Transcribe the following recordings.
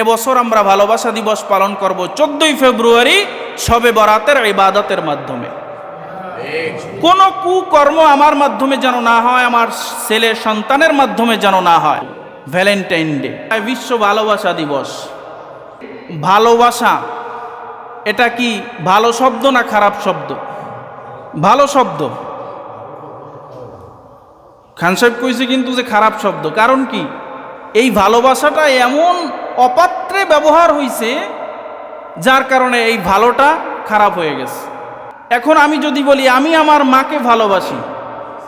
এবছর আমরা ভালোবাসা দিবস পালন করব চোদ্দই ফেব্রুয়ারি সবে বরাতের ইবাদতের মাধ্যমে। কোনো কুকর্ম আমার মাধ্যমে যেন না হয়, আমার ছেলের সন্তানের মাধ্যমে যেন না হয়। ভ্যালেন্টাইন ডে বিশ্ব ভালোবাসা দিবস। ভালোবাসা, এটা কি ভালো শব্দ না খারাপ শব্দ? ভালো শব্দ। খান সাহেব কইছে কিন্তু যে খারাপ শব্দ, কারণ কি? এই ভালোবাসাটা এমন অপাত্রে ব্যবহার হইছে যার কারণে এই ভালোটা খারাপ হয়ে গেছে। এখন আমি যদি বলি, আমি আমার মাকে ভালোবাসি,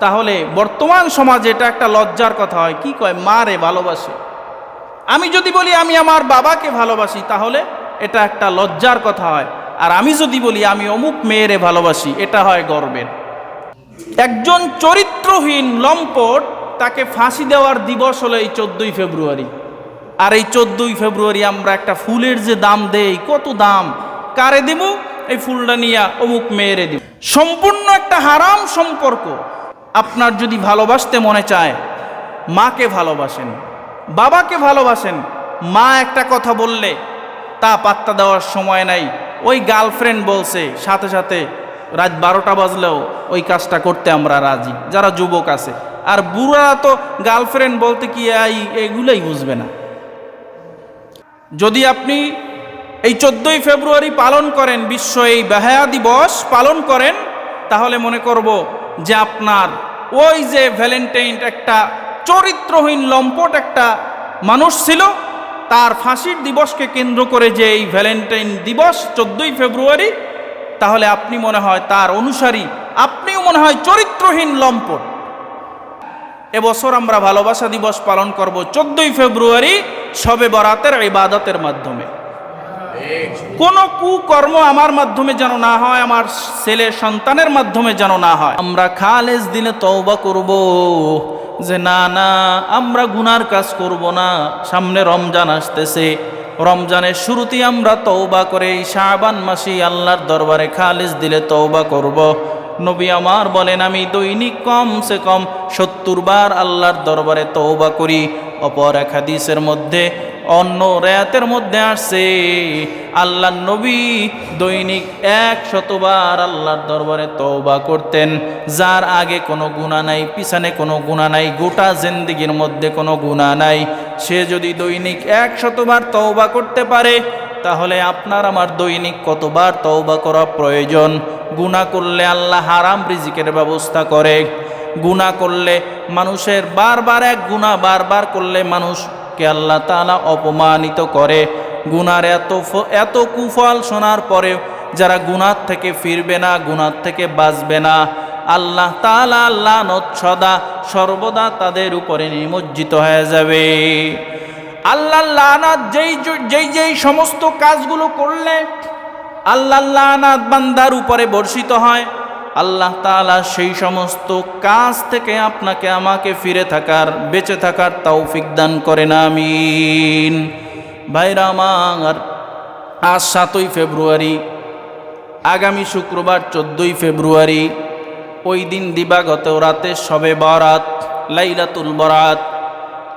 তাহলে বর্তমান সমাজে এটা একটা লজ্জার কথা হয়। কি কয়? মা রে ভালোবাসে। আমি যদি বলি, আমি আমার বাবাকে ভালোবাসি, তাহলে এটা একটা লজ্জার কথা হয়। আর আমি যদি বলি, আমি অমুক মেয়েরে ভালোবাসি, এটা হয় গর্বের। একজন চরিত্রহীন লম্পট তাকে ফাঁসি দেওয়ার দিবস হলো এই চোদ্দই ফেব্রুয়ারি। আর এই চোদ্দই ফেব্রুয়ারি আমরা একটা ফুলের যে দাম দেই, কত দাম? কারে দেব এই ফুলটা নিয়ে অমুক মেয়েরে দিব সম্পূর্ণ একটা হারাম সম্পর্ক। আপনার যদি ভালোবাসতে মনে চায়, মাকে ভালোবাসেন, বাবাকে ভালোবাসেন, মা একটা কথা বললে তা পাত্তা দেওয়ার সময় নাই। ওই গার্লফ্রেন্ড বলছে, সাথে সাথে রাত বারোটা বাজলেও ওই কাজটা করতে আমরা রাজি। যারা যুবক আছে আর বুড়ারা তো গার্লফ্রেন্ড বলতে কি এগুলোই বুঝবে না। যদি আপনি এই চোদ্দোই ফেব্রুয়ারি পালন করেন, বিশ্ব এই বেহায়া দিবস পালন করেন, তাহলে মনে করব যে আপনার ওই যে ভ্যালেন্টাইন একটা চরিত্রহীন লম্পট একটা মানুষ ছিল, তার ফাঁসির দিবসকে কেন্দ্র করে যে এই ভ্যালেন্টাইন দিবস চোদ্দই ফেব্রুয়ারি, তাহলে আপনি মনে হয় তার অনুসারী, আপনিও মনে হয় চরিত্রহীন লম্পট। এবছর আমরা ভালোবাসা দিবস পালন করব চোদ্দই ফেব্রুয়ারি সবে বরাতের ইবাদতের মাধ্যমে। কোনো কুকর্ম আমার মাধ্যমে যেন না হয়, আমার ছেলে সন্তানের মাধ্যমে যেন না হয়। আমরা খালেজ দিনে তওবা করব যে, না না, আমরা গুনার কাজ করব না, সামনে রমজান আসতেছে। রমজানের শুরুতেই আমরা তৌবা করে মাসি মাসে আল্লাহর দরবারে খালিজ দিলে তৌবা করব। নবী আমার বলেন, আমি দৈনিক কমসে কম সত্তর বার আল্লাহর দরবারে তৌবা করি। অপর এক হাদিসের মধ্যে অন্য রেয়াতের মধ্যে আসছে। আল্লাহ নবী দৈনিক এক শতবার আল্লাহর দরবারে তওবা করতেন। যার আগে কোনো গুণা নাই, পিছনে কোনো গুণা নাই, গোটা জিন্দিগির মধ্যে কোনো গুণা নাই। সে যদি দৈনিক এক শতবার তওবা করতে পারে, তাহলে আপনার আমার দৈনিক কতবার তওবা করা প্রয়োজন? গুণা করলে আল্লাহ হারাম রিজিকের ব্যবস্থা করে। গুণা করলে মানুষের বারবার এক গুণা বারবার করলে মানুষকে আল্লাহ তাআলা অপমানিত করে। গুনার এত এত কুফল শোনার পরেও যারা গুনার থেকে ফিরবে না গুনার থেকে বাঁচবে না, আল্লাহ তালা আল্লাহ সদা সর্বদা তাদের উপরে নিমজ্জিত হয়ে যাবে। আল্লাহ লানাত যেই যেই যেই সমস্ত কাজগুলো করলে আল্লাহ লানাত বান্দার উপরে বর্ষিত হয়। আল্লাহ তাআলা সেই সমস্ত কাজ থেকে আপনাকে আমাকে ফিরে থাকার, বেঁচে থাকার তৌফিক দান করেন, আমিন। ভাইরা আমার, আজ সাতই ফেব্রুয়ারি, আগামী শুক্রবার চোদ্দোই ফেব্রুয়ারি, ওই দিন দিবাগত রাতে সবে বরাত, লাইলাতুল বরাত।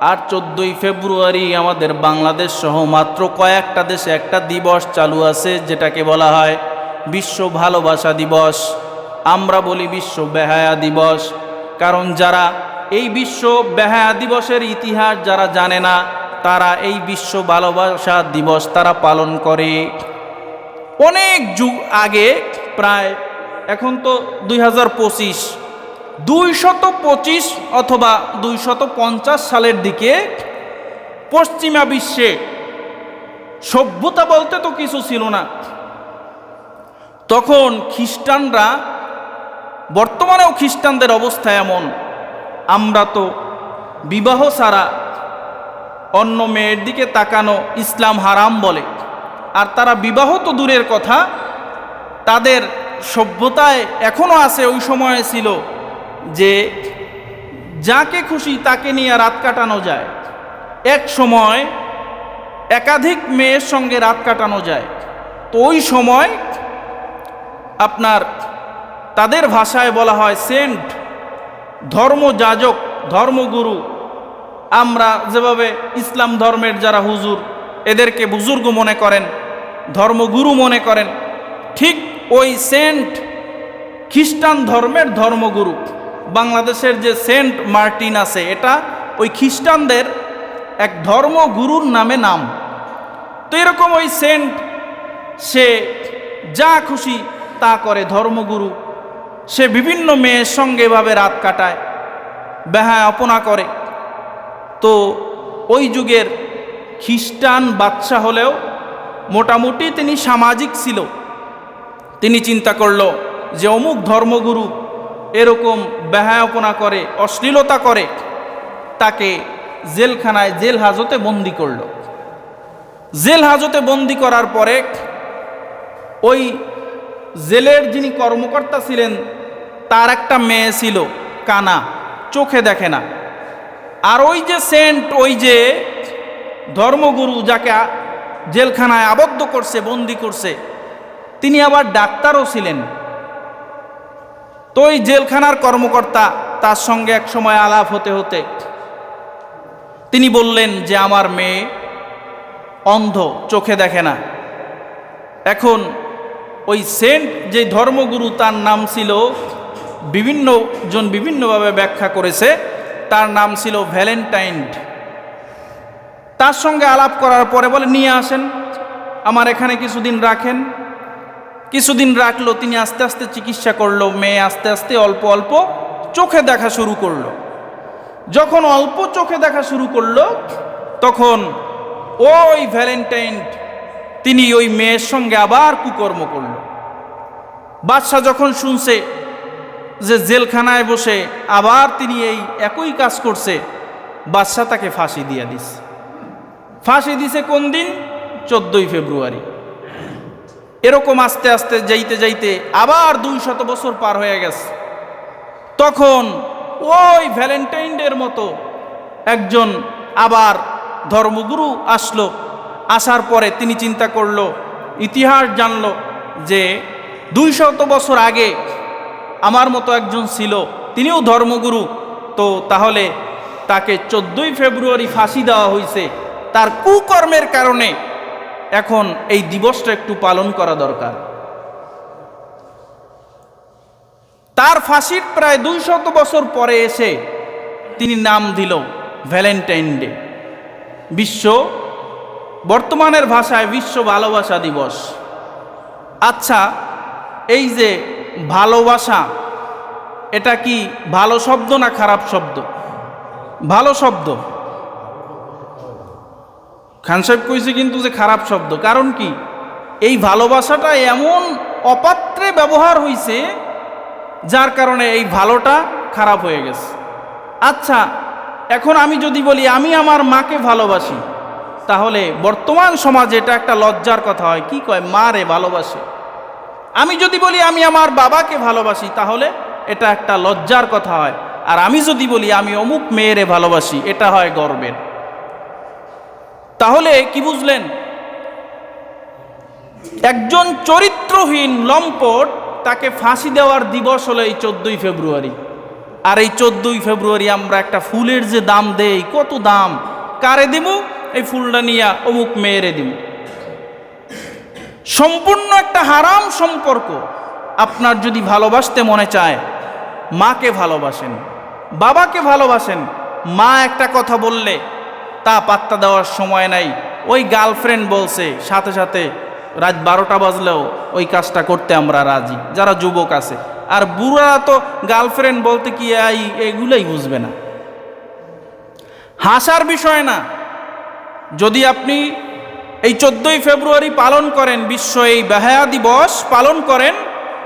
আর চোদ্দোই ফেব্রুয়ারি আমাদের বাংলাদেশ সহ মাত্র কয়েকটা দেশে একটা দিবস চালু আছে, যেটাকে বলা হয় বিশ্ব ভালোবাসা দিবস। আমরা বলি বিশ্ব বেহায়া দিবস। কারণ যারা এই বিশ্ব বেহায়া দিবসের ইতিহাস যারা জানে না, তারা এই বিশ্ব ভালোবাসা দিবস তারা পালন করে। অনেক যুগ আগে, প্রায় এখন তো দুই হাজার পঁচিশ, দুইশত পঁচিশ অথবা দুইশত পঞ্চাশ সালের দিকে পশ্চিমা বিশ্বে সভ্যতা বলতে তো কিছু ছিল না। তখন খ্রিস্টানরা বর্তমানেও খ্রিস্টানদের অবস্থা এমন। আমরা তো বিবাহ ছাড়া অন্য মেয়ের দিকে তাকানো ইসলাম হারাম বলে। আর তারা বিবাহ তো দূরের কথা, তাদের সভ্যতায় এখনও আছে ওই সময়ে ছিল যে যাকে খুশি তাকে নিয়ে রাত কাটানো যায়। এক সময় একাধিক মেয়ের সঙ্গে রাত কাটানো যায়। তো ওই সময় আপনার তাদের ভাষায় বলা হয় সেন্ট, ধর্মযাজক, ধর্মগুরু। আমরা যেভাবে ইসলাম ধর্মের যারা হুজুর, এদেরকে বুজুর্গ মনে করেন, ধর্মগুরু মনে করেন, ঠিক ওই সেন্ট খ্রিস্টান ধর্মের ধর্মগুরু। বাংলাদেশের যে সেন্ট মার্টিন আছে, এটা ওই খ্রিস্টানদের এক ধর্মগুরুর নামে নাম। তো এরকম ওই সেন্ট, সে যা খুশি তা করে ধর্মগুরু। সে বিভিন্ন মেয়ের সঙ্গে এভাবে রাত কাটায় বেহা অপনা করে। তো ওই যুগের খ্রিস্টান বাচ্চা হলেও মোটামুটি তিনি সামাজিক ছিল। তিনি চিন্তা করল যে অমুক ধর্মগুরু এরকম বেহায়াপনা করে, অশ্লীলতা করে, তাকে জেলখানায় জেল হাজতে বন্দি করল। জেল হাজতে বন্দি করার পরে ওই জেলের যিনি কর্মকর্তা ছিলেন, তার একটা মেয়ে ছিল, কানা, চোখে দেখে না। আর ওই যে সেন্ট, ওই যে ধর্মগুরু যাকে জেলখানায় আবদ্ধ করছে, বন্দি করছে, তিনি আবার ডাক্তারও ছিলেন। তো ওই জেলখানার কর্মকর্তা তার সঙ্গে এক সময় আলাপ হতে হতে তিনি বললেন যে, আমার মেয়ে অন্ধ, চোখে দেখে না। এখন ওই সেন্ট যে ধর্মগুরু তার নাম ছিল বিভিন্ন জন বিভিন্নভাবে ব্যাখ্যা করেছে, তার নাম ছিল ভ্যালেন্টাইন। তার সঙ্গে আলাপ করার পরে বলে, নিয়ে আসেন, আমার এখানে কিছুদিন রাখেন। কিছুদিন রাখল, তিনি আস্তে আস্তে চিকিৎসা করল, মেয়ে আস্তে আস্তে অল্প অল্প চোখে দেখা শুরু করল। যখন অল্প চোখে দেখা শুরু করল, তখন ওই ভ্যালেন্টাইন তিনি ওই মেয়ের সঙ্গে আবার কুকর্ম করল। বাদশাহ যখন শুনছে যে জেলখানায় বসে আবার তিনি এই একই কাজ করছে, বাদশাহ তাকে ফাঁসি দিয়ে দিস। ফাঁসি দিছে কোন দিন? চোদ্দই ফেব্রুয়ারি। এরকম আস্তে আস্তে যাইতে যাইতে আবার দুই শত বছর পার হয়ে গেছে। তখন ওই ভ্যালেন্টাইনডের মতো একজন আবার ধর্মগুরু আসলো। আসার পরে তিনি চিন্তা করল, ইতিহাস জানল যে দুই শত বছর আগে আমার মতো একজন ছিল, তিনিও ধর্মগুরু। তো তাহলে তাকে চোদ্দোই ফেব্রুয়ারি ফাঁসি দেওয়া হয়েছে। তার কুকর্মের কারণে এখন এই দিবসটা একটু পালন করা দরকার। তার ফাঁসির প্রায় দুই শত বছর পরে এসে তিনি নাম দিল ভ্যালেন্টাইন ডে। বিশ্ব বর্তমানের ভাষায় বিশ্ব ভালোবাসা দিবস। আচ্ছা এই যে ভালোবাসা, এটা কি ভালো শব্দ না খারাপ শব্দ? ভালো শব্দ। খান সাহেব কইছে কিন্তু যে খারাপ শব্দ। কারণ কি? এই ভালোবাসাটা এমন অপাত্রে ব্যবহার হইছে, যার কারণে এই ভালোটা খারাপ হয়ে গেছে। আচ্ছা এখন আমি যদি বলি, আমি আমার মাকে ভালোবাসি। তাহলে বর্তমান সমাজে এটা একটা লজ্জার কথা হয়। কি কয়? মা রে ভালোবাসে। আমি যদি বলি আমি আমার বাবাকে ভালোবাসি, তাহলে এটা একটা লজ্জার কথা হয়। আর আমি যদি বলি আমি অমুক মেয়েরে ভালোবাসি, এটা হয় গর্বের। তাহলে কি বুঝলেন? একজন চরিত্রহীন লম্পট তাকে ফাঁসি দেওয়ার দিবস হলো এই চোদ্দই ফেব্রুয়ারি। আর এই চোদ্দই ফেব্রুয়ারি আমরা একটা ফুলের যে দাম দেই, কত দাম? কারে দিব এই ফুলটা নিয়া অমুক মেয়েরে দিব সম্পূর্ণ একটা হারাম সম্পর্ক। আপনার যদি ভালোবাসতে মনে চায়, মাকে ভালোবাসেন, বাবাকে ভালোবাসেন, মা একটা কথা বললে, তা পাত্তা দেওয়ার সময় নাই। ওই গার্লফ্রেন্ড বলছে, সাথে সাথে রাত বারোটা বাজলেও ওই কাজটা করতে আমরা রাজি। যারা যুবক আছে। আর বুড়ারা তো গার্লফ্রেন্ড বলতে কি এগুলোই বুঝবে না। হাসার বিষয় না। যদি আপনি এই চোদ্দোই ফেব্রুয়ারি পালন করেন, বিশ্ব এই বেহায়া দিবস পালন করেন,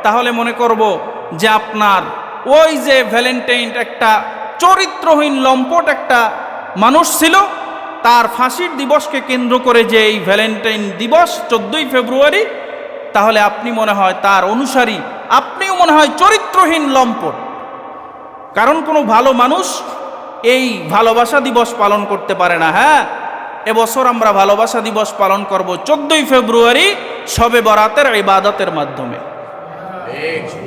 তাহলে মনে করব যে আপনার ওই যে ভ্যালেন্টাইন একটা চরিত্রহীন লম্পট একটা মানুষ ছিল, তার ফাঁসির দিবসকে কেন্দ্র করে যে এই ভ্যালেন্টাইন দিবস চোদ্দোই ফেব্রুয়ারি, তাহলে আপনি মনে হয় তার অনুসারী, আপনিও মনে হয় চরিত্রহীন লম্পট। কারণ কোনো ভালো মানুষ এই ভালোবাসা দিবস পালন করতে পারে না হ্যাঁ? এবছর আমরা ভালোবাসা দিবস পালন করব চোদ্দই ফেব্রুয়ারি সবে বরাতের ইবাদতের মাধ্যমে।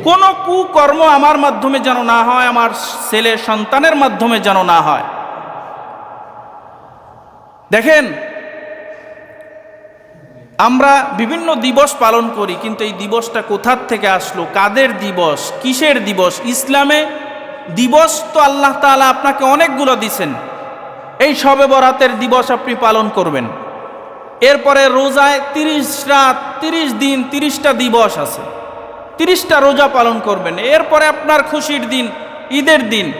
কোনো কুকর্ম আমার মাধ্যমে যেন না হয়, আমার ছেলে সন্তানের মাধ্যমে যেন না হয়। দেখেন, আমরা বিভিন্ন দিবস পালন করি, কিন্তু এই দিবসটা কোথার থেকে আসলো? কাদের দিবস? কিসের দিবস? ইসলামে দিবস তো আল্লাহ তাআলা আপনাকে অনেকগুলো দিছেন। এই সবে বরাতের দিবস আপনি পালন করবেন। এরপরে রোজায় তিরিশ রাত, তিরিশ দিন, তিরিশটা দিবস আছে। তিরিশটা রোজা পালন করবেন। এরপরে আপনার খুশির দিন, ঈদের দিন।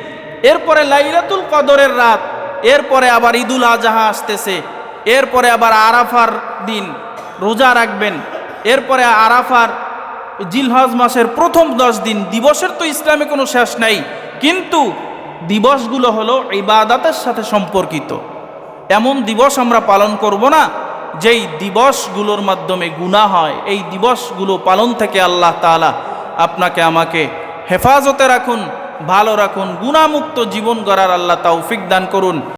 এরপরে লাইলাতুল কদরের রাত। এরপরে আবার ঈদুল আজহা আসতেছে। এরপরে আবার আরাফার দিন। রোজা রাখবেন। এরপরে আরাফার জিলহজ মাসের প্রথম দশ দিন। দিবসের তো ইসলামে কোনো শেষ নাই। কিন্তু দিবসগুলো হলো ইবাদাতের সাথে সম্পর্কিত। এমন দিবস আমরা পালন করব না, যেই দিবসগুলোর মাধ্যমে গুণা হয়। এই দিবসগুলো পালন থেকে আল্লাহ তালা আপনাকে আমাকে হেফাজতে রাখুন, ভালো রাখুন গুণামুক্ত জীবন গড়ার আল্লাহ তৌফিক দান করুন।